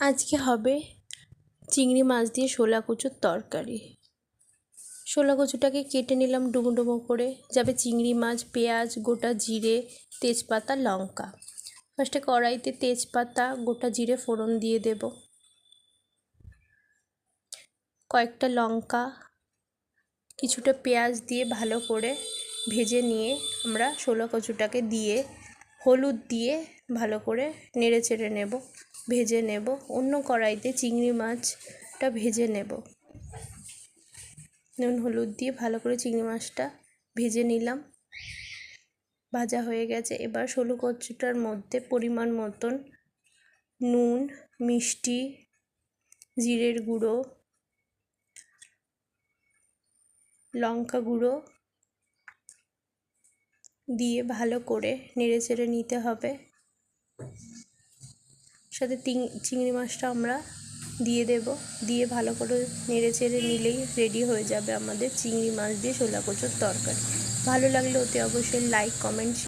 আজকে হবে চিংড়ি মাছ দিয়ে শোলা কচুর তরকারি। শোলা কচুটাকে কেটে নিলাম ডুমো ডুমো করে, যাবে চিংড়ি মাছ, পেঁয়াজ, গোটা জিরে, তেজপাতা, লঙ্কা। ফার্স্টে কড়াইতে তেজপাতা, গোটা জিরে ফোড়ন দিয়ে দেব। কয়েকটা লঙ্কা, কিছুটা পেঁয়াজ দিয়ে ভালো করে ভেজে নিয়ে আমরা শোলা কচুটাকে দিয়ে, হলুদ দিয়ে ভালো করে নেড়ে চেড়ে নেব। ভেজে নেব। অন্য কড়াইতে চিংড়ি মাছটা ভেজে নেব। নুন, হলুদ দিয়ে ভালো করে চিংড়ি মাছটা ভেজে নিলাম। ভাজা হয়ে গেছে। এবার ষোলো কচুটার মধ্যে পরিমাণ মতন নুন, মিষ্টি, জিরের গুঁড়ো, লঙ্কা গুঁড়ো দিয়ে ভালো করে নেড়ে চেড়ে নিতে হবে। সাথে চিংড়ি মাছটা আমরা দিয়ে দেব। দিয়ে ভালো করে নেড়ে চেড়ে নিলেই রেডি হয়ে যাবে আমাদের চিংড়ি মাছ দিয়ে শোলা কচুর তরকারি। ভালো লাগলে অতি অবশ্যই লাইক কমেন্ট